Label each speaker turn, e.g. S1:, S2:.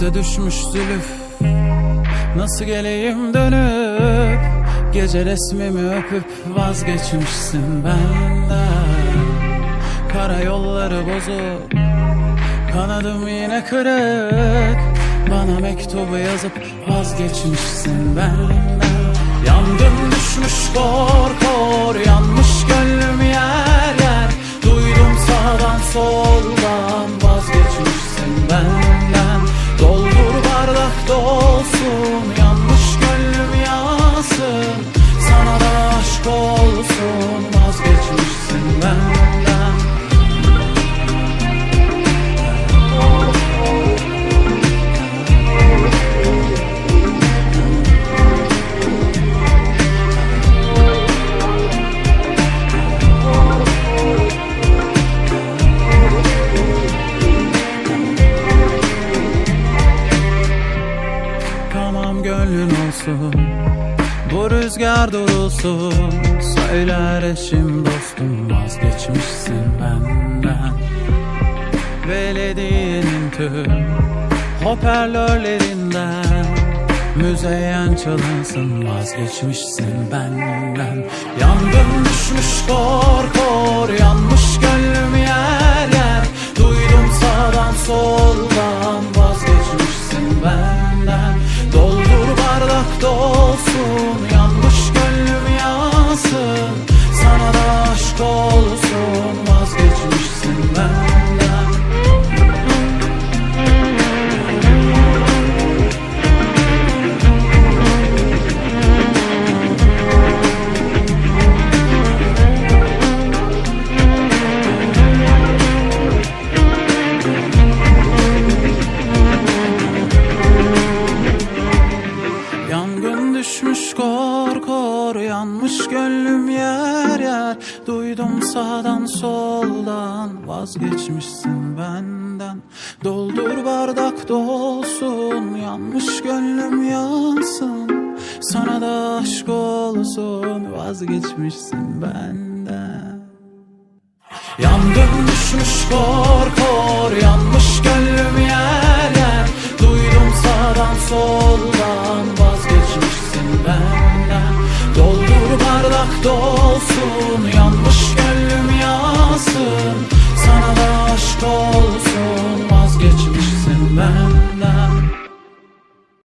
S1: Göze düşmüş zülüf. Nasıl geleyim dönüp Gece resmimi öpüp vazgeçmişsin benden. Kara yolları bozuk Kanadım yine kırık. Bana mektubu yazıp vazgeçmişsin benden. Yandım düşmüş kor gönlün olsun. Bu rüzgar durulsun. Söyler eşim dostum Vazgeçmişsin benden. Belediyenin tüm Hoparlörlerinden. Müzeyyen çalınsın Vazgeçmişsin benden. Yangın düşmüş kor kor Yanmış gönlüm yer yer. Duydum sağdan soldan Yanmış gönlüm yer yer. Duydum sağdan soldan Vazgeçmişsin benden. Doldur bardak dolsun Yanmış gönlüm yansın. Sana da aşk olsun Vazgeçmişsin benden. Yangın düşmüş kor kor Yanmış gönlüm yer yer. Duydum sağdan soldan Yanmış gönlüm yansın